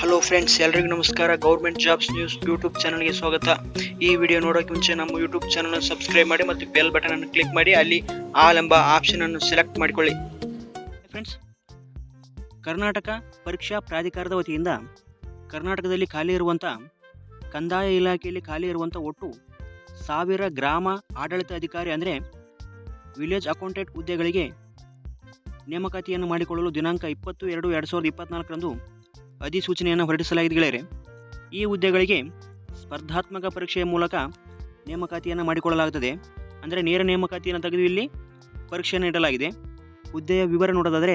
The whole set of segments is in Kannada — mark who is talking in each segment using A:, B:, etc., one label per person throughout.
A: ಹಲೋ ಫ್ರೆಂಡ್ಸ್ ಎಲ್ರಿಗೂ ನಮಸ್ಕಾರ. ಗೌರ್ಮೆಂಟ್ ಜಾಬ್ಸ್ ನ್ಯೂಸ್ ಯೂಟ್ಯೂಬ್ ಚಾನಲ್ಗೆ ಸ್ವಾಗತ. ಈ ವಿಡಿಯೋ ನೋಡೋಕೆ ಮುಂಚೆ ನಮ್ಮ ಯೂಟ್ಯೂಬ್ ಚಾನಲ್ ಸಬ್ಸ್ಕ್ರೈಬ್ ಮಾಡಿ ಮತ್ತು ಬೆಲ್ ಬಟನ್ ಅನ್ನು ಕ್ಲಿಕ್ ಮಾಡಿ. ಅಲ್ಲಿ ಆಲ್ ಎಂಬ ಆಪ್ಷನ್ ಅನ್ನು ಸೆಲೆಕ್ಟ್ ಮಾಡಿಕೊಳ್ಳಿ. ಫ್ರೆಂಡ್ಸ್ ಕರ್ನಾಟಕ ಪರೀಕ್ಷಾ ಪ್ರಾಧಿಕಾರದ ವತಿಯಿಂದ ಕರ್ನಾಟಕದಲ್ಲಿ ಖಾಲಿ ಇರುವಂಥ ಕಂದಾಯ ಇಲಾಖೆಯಲ್ಲಿ ಖಾಲಿ ಇರುವಂಥ ಒಟ್ಟು ಸಾವಿರ ಗ್ರಾಮ ಆಡಳಿತ ಅಧಿಕಾರಿ ಅಂದರೆ ವಿಲೇಜ್ ಅಕೌಂಟೆಂಟ್ ಹುದ್ದೆಗಳಿಗೆ ನೇಮಕಾತಿಯನ್ನು ಮಾಡಿಕೊಳ್ಳಲು ದಿನಾಂಕ ಇಪ್ಪತ್ತು ಎರಡು ಎರಡು ಸಾವಿರದ ಇಪ್ಪತ್ನಾಲ್ಕರಂದು ಅಧಿಸೂಚನೆಯನ್ನು ಹೊರಡಿಸಲಾಗಿದೆ ಗೆಳೆಯರೆ. ಈ ಹುದ್ದೆಗಳಿಗೆ ಸ್ಪರ್ಧಾತ್ಮಕ ಪರೀಕ್ಷೆಯ ಮೂಲಕ ನೇಮಕಾತಿಯನ್ನು ಮಾಡಿಕೊಳ್ಳಲಾಗುತ್ತದೆ. ಅಂದರೆ ನೇರ ನೇಮಕಾತಿಯನ್ನು ತೆಗೆದು ಇಲ್ಲಿ ಪರೀಕ್ಷೆಯನ್ನು ನೀಡಲಾಗಿದೆ. ಹುದ್ದೆಯ ವಿವರ ನೋಡೋದಾದರೆ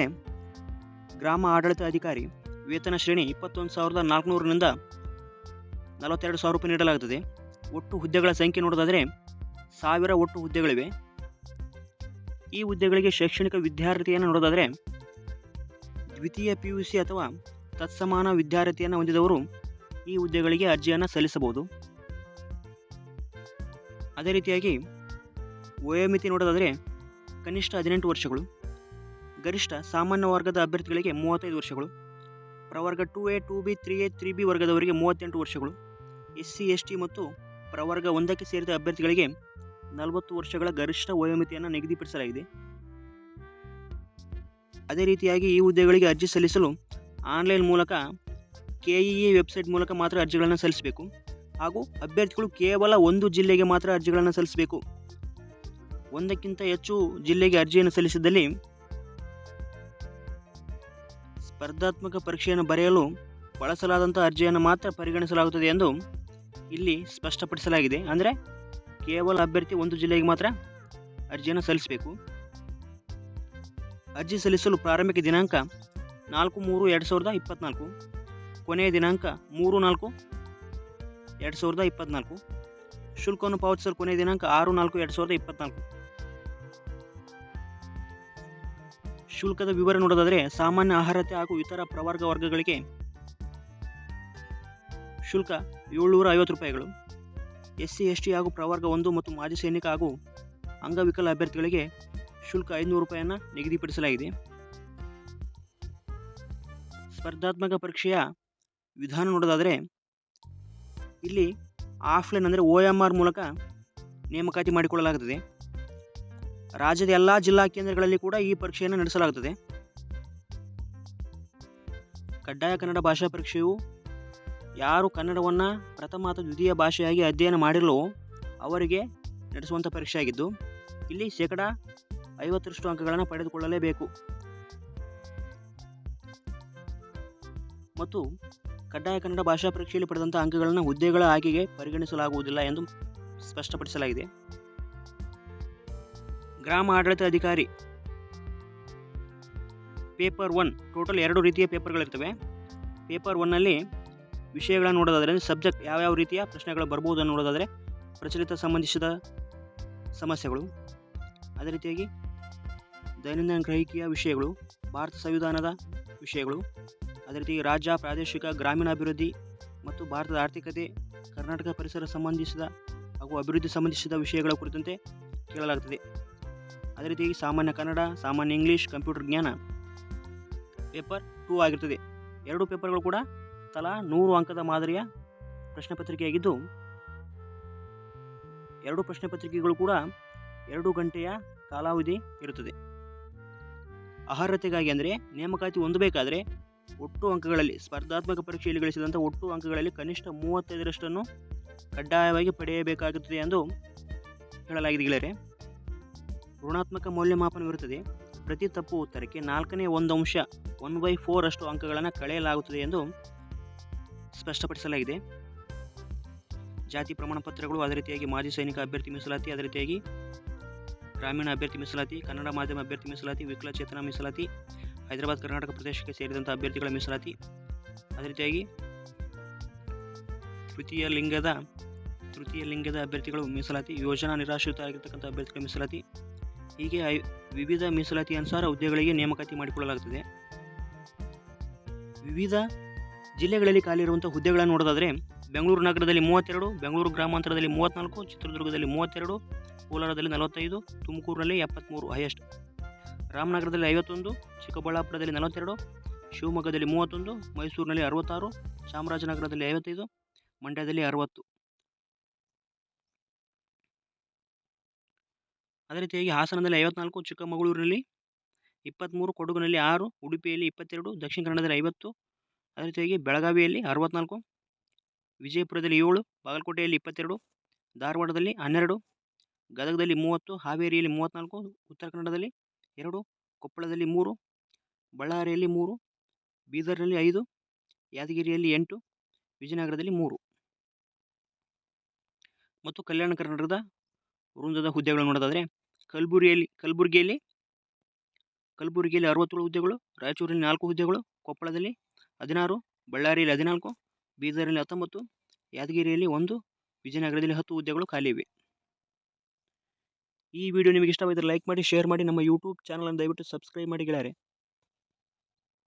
A: ಗ್ರಾಮ ಆಡಳಿತ ಅಧಿಕಾರಿ ವೇತನ ಶ್ರೇಣಿ ಇಪ್ಪತ್ತೊಂದು ಸಾವಿರದ ನಾಲ್ಕುನೂರರಿಂದ ನಲವತ್ತೆರಡು ಸಾವಿರ ರೂಪಾಯಿ ನೀಡಲಾಗುತ್ತದೆ. ಒಟ್ಟು ಹುದ್ದೆಗಳ ಸಂಖ್ಯೆ ನೋಡೋದಾದರೆ ಸಾವಿರ ಒಟ್ಟು ಹುದ್ದೆಗಳಿವೆ. ಈ ಹುದ್ದೆಗಳಿಗೆ ಶೈಕ್ಷಣಿಕ ವಿದ್ಯಾರ್ಥಿಯನ್ನು ನೋಡೋದಾದರೆ ದ್ವಿತೀಯ ಪಿ ಯು ಸಿ ಅಥವಾ ತತ್ಸಮಾನ ವಿದ್ಯಾರ್ಥಿಯನ್ನು ಹೊಂದಿದವರು ಈ ಹುದ್ದೆಗಳಿಗೆ ಅರ್ಜಿಯನ್ನು ಸಲ್ಲಿಸಬಹುದು. ಅದೇ ರೀತಿಯಾಗಿ ವಯೋಮಿತಿ ನೋಡೋದಾದರೆ ಕನಿಷ್ಠ ಹದಿನೆಂಟು ವರ್ಷಗಳು, ಗರಿಷ್ಠ ಸಾಮಾನ್ಯ ವರ್ಗದ ಅಭ್ಯರ್ಥಿಗಳಿಗೆ ಮೂವತ್ತೈದು ವರ್ಷಗಳು, ಪ್ರವರ್ಗ two A, two B, three A, three B ವರ್ಗದವರಿಗೆ ಮೂವತ್ತೆಂಟು ವರ್ಷಗಳು ಎಸ್ ಸಿ ಎಸ್ ಟಿ ಮತ್ತು ಪ್ರವರ್ಗ ಒಂದಕ್ಕೆ ಸೇರಿದ ಅಭ್ಯರ್ಥಿಗಳಿಗೆ ನಲವತ್ತು ವರ್ಷಗಳ ಗರಿಷ್ಠ ವಯೋಮಿತಿಯನ್ನು ನಿಗದಿಪಡಿಸಲಾಗಿದೆ. ಅದೇ ರೀತಿಯಾಗಿ ಈ ಹುದ್ದೆಗಳಿಗೆ ಅರ್ಜಿ ಸಲ್ಲಿಸಲು ಆನ್ಲೈನ್ ಮೂಲಕ ಕೆ ಇ ವೆಬ್ಸೈಟ್ ಮೂಲಕ ಮಾತ್ರ ಅರ್ಜಿಗಳನ್ನು ಸಲ್ಲಿಸಬೇಕು. ಹಾಗೂ ಅಭ್ಯರ್ಥಿಗಳು ಕೇವಲ ಒಂದು ಜಿಲ್ಲೆಗೆ ಮಾತ್ರ ಅರ್ಜಿಗಳನ್ನು ಸಲ್ಲಿಸಬೇಕು. ಒಂದಕ್ಕಿಂತ ಹೆಚ್ಚು ಜಿಲ್ಲೆಗೆ ಅರ್ಜಿಯನ್ನು ಸಲ್ಲಿಸಿದಲ್ಲಿ ಸ್ಪರ್ಧಾತ್ಮಕ ಪರೀಕ್ಷೆಯನ್ನು ಬರೆಯಲು ಬಳಸಲಾದಂಥ ಅರ್ಜಿಯನ್ನು ಮಾತ್ರ ಪರಿಗಣಿಸಲಾಗುತ್ತದೆ ಎಂದು ಇಲ್ಲಿ ಸ್ಪಷ್ಟಪಡಿಸಲಾಗಿದೆ. ಅಂದರೆ ಕೇವಲ ಅಭ್ಯರ್ಥಿ ಒಂದು ಜಿಲ್ಲೆಗೆ ಮಾತ್ರ ಅರ್ಜಿಯನ್ನು ಸಲ್ಲಿಸಬೇಕು. ಅರ್ಜಿ ಸಲ್ಲಿಸಲು ಪ್ರಾರಂಭಿಕ ದಿನಾಂಕ ನಾಲ್ಕು, ಮೂರು, ಎರಡು ಸಾವಿರದ ಇಪ್ಪತ್ತ್ನಾಲ್ಕು ಕೊನೆಯ ದಿನಾಂಕ, ಮೂರು, ನಾಲ್ಕು, ಎರಡು ಸಾವಿರದ ಇಪ್ಪತ್ತ್ನಾಲ್ಕು ಶುಲ್ಕವನ್ನು ಪಾವತಿಸಲು ಕೊನೆಯ ದಿನಾಂಕ, ಆರು, ನಾಲ್ಕು, ಎರಡು ಸಾವಿರದ ಇಪ್ಪತ್ತ್ನಾಲ್ಕು ಶುಲ್ಕದ ವಿವರ ನೋಡೋದಾದರೆ, ಸಾಮಾನ್ಯ ಆಹಾರತೆ ಹಾಗೂ ಇತರ ಪ್ರವರ್ಗ ವರ್ಗಗಳಿಗೆ ಶುಲ್ಕ ಏಳ್ನೂರ ಐವತ್ತು ರೂಪಾಯಿಗಳು. ಎಸ್ ಸಿ ಎಸ್ ಟಿ ಹಾಗೂ ಪ್ರವರ್ಗ ಒಂದು ಮತ್ತು ಮಾಜಿ ಸೈನಿಕ ಹಾಗೂ ಅಂಗವಿಕಲ ಅಭ್ಯರ್ಥಿಗಳಿಗೆ ಶುಲ್ಕ ಐನೂರು ರೂಪಾಯಿಯನ್ನು ನಿಗದಿಪಡಿಸಲಾಗಿದೆ. ಸ್ಪರ್ಧಾತ್ಮಕ ಪರೀಕ್ಷೆಯ ವಿಧಾನ ನೋಡೋದಾದರೆ, ಇಲ್ಲಿ ಆಫ್ಲೈನ್ ಅಂದರೆ ಒ ಎಂ ಆರ್ ಮೂಲಕ ನೇಮಕಾತಿ ಮಾಡಿಕೊಳ್ಳಲಾಗುತ್ತದೆ ರಾಜ್ಯದ ಎಲ್ಲ ಜಿಲ್ಲಾ ಕೇಂದ್ರಗಳಲ್ಲಿ ಕೂಡ ಈ ಪರೀಕ್ಷೆಯನ್ನು ನಡೆಸಲಾಗುತ್ತದೆ ಕಡ್ಡಾಯ ಕನ್ನಡ ಭಾಷಾ ಪರೀಕ್ಷೆಯು ಯಾರು ಕನ್ನಡವನ್ನು ಪ್ರಥಮ ಅಥವಾ ದ್ವಿತೀಯ ಭಾಷೆಯಾಗಿ ಅಧ್ಯಯನ ಮಾಡಿರಲೋ ಅವರಿಗೆ ನಡೆಸುವಂಥ ಪರೀಕ್ಷೆ ಆಗಿದ್ದು ಇಲ್ಲಿ ಶೇಕಡ ಐವತ್ತರಷ್ಟು ಅಂಕಗಳನ್ನು ಪಡೆದುಕೊಳ್ಳಲೇಬೇಕು. ಮತ್ತು ಕಡ್ಡಾಯ ಕನ್ನಡ ಭಾಷಾ ಪರೀಕ್ಷೆಯಲ್ಲಿ ಪಡೆದಂಥ ಅಂಕಗಳನ್ನು ಹುದ್ದೆಗಳ ಆಯ್ಕೆಗೆ ಪರಿಗಣಿಸಲಾಗುವುದಿಲ್ಲ ಎಂದು ಸ್ಪಷ್ಟಪಡಿಸಲಾಗಿದೆ. ಗ್ರಾಮ ಆಡಳಿತ ಅಧಿಕಾರಿ ಪೇಪರ್ ಒನ್, ಟೋಟಲ್ ಎರಡು ರೀತಿಯ ಪೇಪರ್ಗಳಿರ್ತವೆ. ಪೇಪರ್ ಒನ್ನಲ್ಲಿ ವಿಷಯಗಳನ್ನು ನೋಡೋದಾದರೆ ಸಬ್ಜೆಕ್ಟ್ ಯಾವ್ಯಾವ ರೀತಿಯ ಪ್ರಶ್ನೆಗಳು ಬರ್ಬೋದು ಅಂತ ನೋಡೋದಾದರೆ ಪ್ರಚಲಿತ ಸಂಬಂಧಿಸಿದ ಸಮಸ್ಯೆಗಳು, ಅದೇ ರೀತಿಯಾಗಿ ದೈನಂದಿನ ಗ್ರಹಿಕೆಯ ವಿಷಯಗಳು, ಭಾರತ ಸಂವಿಧಾನದ ವಿಷಯಗಳು ಅದೇ ರೀತಿ ರಾಜ್ಯ ಪ್ರಾದೇಶಿಕ ಗ್ರಾಮೀಣಾಭಿವೃದ್ಧಿ ಮತ್ತು ಭಾರತದ ಆರ್ಥಿಕತೆ, ಕರ್ನಾಟಕ ಪರಿಸರ ಸಂಬಂಧಿಸಿದ ಹಾಗೂ ಅಭಿವೃದ್ಧಿ ಸಂಬಂಧಿಸಿದ ವಿಷಯಗಳ ಕುರಿತಂತೆ ಕೇಳಲಾಗುತ್ತದೆ. ಅದೇ ರೀತಿ ಸಾಮಾನ್ಯ ಕನ್ನಡ, ಸಾಮಾನ್ಯ ಇಂಗ್ಲೀಷ್, ಕಂಪ್ಯೂಟರ್ ಜ್ಞಾನ ಪೇಪರ್ ಟೂ ಆಗಿರ್ತದೆ ಎರಡು ಪೇಪರ್ಗಳು ಕೂಡ ತಲಾ ನೂರು ಅಂಕದ ಮಾದರಿಯ ಪ್ರಶ್ನೆ ಪತ್ರಿಕೆಯಾಗಿದ್ದು, ಎರಡು ಪ್ರಶ್ನೆ ಪತ್ರಿಕೆಗಳು ಕೂಡ ಎರಡು ಗಂಟೆಯ ಕಾಲಾವಧಿ ಇರುತ್ತದೆ. ಅರ್ಹತೆಗಾಗಿ ಅಂದರೆ ನೇಮಕಾತಿ ಹೊಂದಬೇಕಾದರೆ ಒಟ್ಟು ಅಂಕಗಳಲ್ಲಿ, ಸ್ಪರ್ಧಾತ್ಮಕ ಪರೀಕ್ಷೆಯಲ್ಲಿ ಗಳಿಸಿದಂಥ ಒಟ್ಟು ಅಂಕಗಳಲ್ಲಿ ಕನಿಷ್ಠ ಮೂವತ್ತೈದರಷ್ಟನ್ನು ಕಡ್ಡಾಯವಾಗಿ ಪಡೆಯಬೇಕಾಗುತ್ತದೆ ಎಂದು ಹೇಳಲಾಗಿದೆ ಗೆಳೆಯರೆ. ಋಣಾತ್ಮಕ ಮೌಲ್ಯಮಾಪನವಿರುತ್ತದೆ ಪ್ರತಿ ತಪ್ಪು ಉತ್ತರಕ್ಕೆ ನಾಲ್ಕನೇ ಒಂದು ಅಂಶ, ಒನ್ ಬೈ ಫೋರ್ ಅಷ್ಟು ಅಂಕಗಳನ್ನು ಕಳೆಯಲಾಗುತ್ತದೆ ಎಂದು ಸ್ಪಷ್ಟಪಡಿಸಲಾಗಿದೆ. ಜಾತಿ ಪ್ರಮಾಣ ಪತ್ರಗಳು ಅದೇ ರೀತಿಯಾಗಿ ಮಾಜಿ ಸೈನಿಕ ಅಭ್ಯರ್ಥಿ ಮೀಸಲಾತಿ, ಅದೇ ರೀತಿಯಾಗಿ ಗ್ರಾಮೀಣ ಅಭ್ಯರ್ಥಿ ಮೀಸಲಾತಿ, ಕನ್ನಡ ಮಾಧ್ಯಮ ಅಭ್ಯರ್ಥಿ ಮೀಸಲಾತಿ ವಿಕಲಚೇತನ ಮೀಸಲಾತಿ ಹೈದರಾಬಾದ್, ಕರ್ನಾಟಕ ಪ್ರದೇಶಕ್ಕೆ ಸೇರಿದಂಥ ಅಭ್ಯರ್ಥಿಗಳ ಮೀಸಲಾತಿ. ಅದೇ ರೀತಿಯಾಗಿ ತೃತೀಯ ಲಿಂಗದ ತೃತೀಯ ಲಿಂಗದ ಅಭ್ಯರ್ಥಿಗಳು ಮೀಸಲಾತಿ, ಯೋಜನಾ ನಿರಾಶ್ರಿತ ಆಗಿರ್ತಕ್ಕಂಥ ಅಭ್ಯರ್ಥಿಗಳ ಮೀಸಲಾತಿ. ಹೀಗೆ ವಿವಿಧ ಮೀಸಲಾತಿ ಅನುಸಾರ ಹುದ್ದೆಗಳಿಗೆ ನೇಮಕಾತಿ ಮಾಡಿಕೊಳ್ಳಲಾಗುತ್ತದೆ. ವಿವಿಧ ಜಿಲ್ಲೆಗಳಲ್ಲಿ ಖಾಲಿ ಇರುವಂಥ ಹುದ್ದೆಗಳನ್ನು ನೋಡೋದಾದರೆ, ಬೆಂಗಳೂರು ನಗರದಲ್ಲಿ ಮೂವತ್ತೆರಡು, ಬೆಂಗಳೂರು ಗ್ರಾಮಾಂತರದಲ್ಲಿ ಮೂವತ್ತ್ನಾಲ್ಕು, ಚಿತ್ರದುರ್ಗದಲ್ಲಿ ಮೂವತ್ತೆರಡು, ಕೋಲಾರದಲ್ಲಿ ನಲವತ್ತೈದು, ತುಮಕೂರಿನಲ್ಲಿ ಎಪ್ಪತ್ತ್ಮೂರು ಹೈಯೆಸ್ಟ್. ರಾಮನಗರದಲ್ಲಿ ಐವತ್ತೊಂದು, ಚಿಕ್ಕಬಳ್ಳಾಪುರದಲ್ಲಿ ನಲವತ್ತೆರಡು, ಶಿವಮೊಗ್ಗದಲ್ಲಿ ಮೂವತ್ತೊಂದು, ಮೈಸೂರಿನಲ್ಲಿ ಅರವತ್ತಾರು, ಚಾಮರಾಜನಗರದಲ್ಲಿ ಐವತ್ತೈದು, ಮಂಡ್ಯದಲ್ಲಿ ಅರವತ್ತು. ಅದೇ ರೀತಿಯಾಗಿ ಹಾಸನದಲ್ಲಿ ಐವತ್ನಾಲ್ಕು, ಚಿಕ್ಕಮಗಳೂರಿನಲ್ಲಿ ಇಪ್ಪತ್ತ್ಮೂರು ಕೊಡಗಿನಲ್ಲಿ ಆರು, ಉಡುಪಿಯಲ್ಲಿ ಇಪ್ಪತ್ತೆರಡು, ದಕ್ಷಿಣ ಕನ್ನಡದಲ್ಲಿ ಐವತ್ತು, ಅದೇ ರೀತಿಯಾಗಿ ಬೆಳಗಾವಿಯಲ್ಲಿ ಅರವತ್ನಾಲ್ಕು, ವಿಜಯಪುರದಲ್ಲಿ ಏಳು, ಬಾಗಲಕೋಟೆಯಲ್ಲಿ ಇಪ್ಪತ್ತೆರಡು, ಧಾರವಾಡದಲ್ಲಿ ಹನ್ನೆರಡು, ಗದಗದಲ್ಲಿ ಮೂವತ್ತು, ಹಾವೇರಿಯಲ್ಲಿ ಮೂವತ್ತ್ನಾಲ್ಕು ಉತ್ತರ ಕನ್ನಡದಲ್ಲಿ ಎರಡು, ಕೊಪ್ಪಳದಲ್ಲಿ ಮೂರು, ಬಳ್ಳಾರಿಯಲ್ಲಿ ಮೂರು, ಬೀದರ್ನಲ್ಲಿ ಐದು, ಯಾದಗಿರಿಯಲ್ಲಿ ಎಂಟು, ವಿಜಯನಗರದಲ್ಲಿ ಮೂರು. ಮತ್ತು ಕಲ್ಯಾಣ ಕರ್ನಾಟಕದ ವೃಂದದ ಹುದ್ದೆಗಳನ್ನು ನೋಡೋದಾದರೆ, ಕಲಬುರಗಿಯಲ್ಲಿ ಕಲಬುರಗಿಯಲ್ಲಿ ಕಲಬುರಗಿಯಲ್ಲಿ ಅರವತ್ತೇಳು ಹುದ್ದೆಗಳು ರಾಯಚೂರಿನಲ್ಲಿ ನಾಲ್ಕು ಹುದ್ದೆಗಳು, ಕೊಪ್ಪಳದಲ್ಲಿ ಹದಿನಾರು, ಬಳ್ಳಾರಿಯಲ್ಲಿ ಹದಿನಾಲ್ಕು, ಬೀದರ್ನಲ್ಲಿ ಹತ್ತೊಂಬತ್ತು, ಯಾದಗಿರಿಯಲ್ಲಿ ಒಂದು, ವಿಜಯನಗರದಲ್ಲಿ ಹತ್ತು ಹುದ್ದೆಗಳು ಖಾಲಿ ಇವೆ. ಈ ವಿಡಿಯೋ ನಿಮಗೆ ಇಷ್ಟವಾದರೆ ಲೈಕ್ ಮಾಡಿ, ಶೇರ್ ಮಾಡಿ ನಮ್ಮ ಯೂಟ್ಯೂಬ್ ಚಾನಲನ್ನು ದಯವಿಟ್ಟು ಸಬ್ಸ್ಕ್ರೈಬ್ ಮಾಡಿ ಗೆಳೆಯರೆ.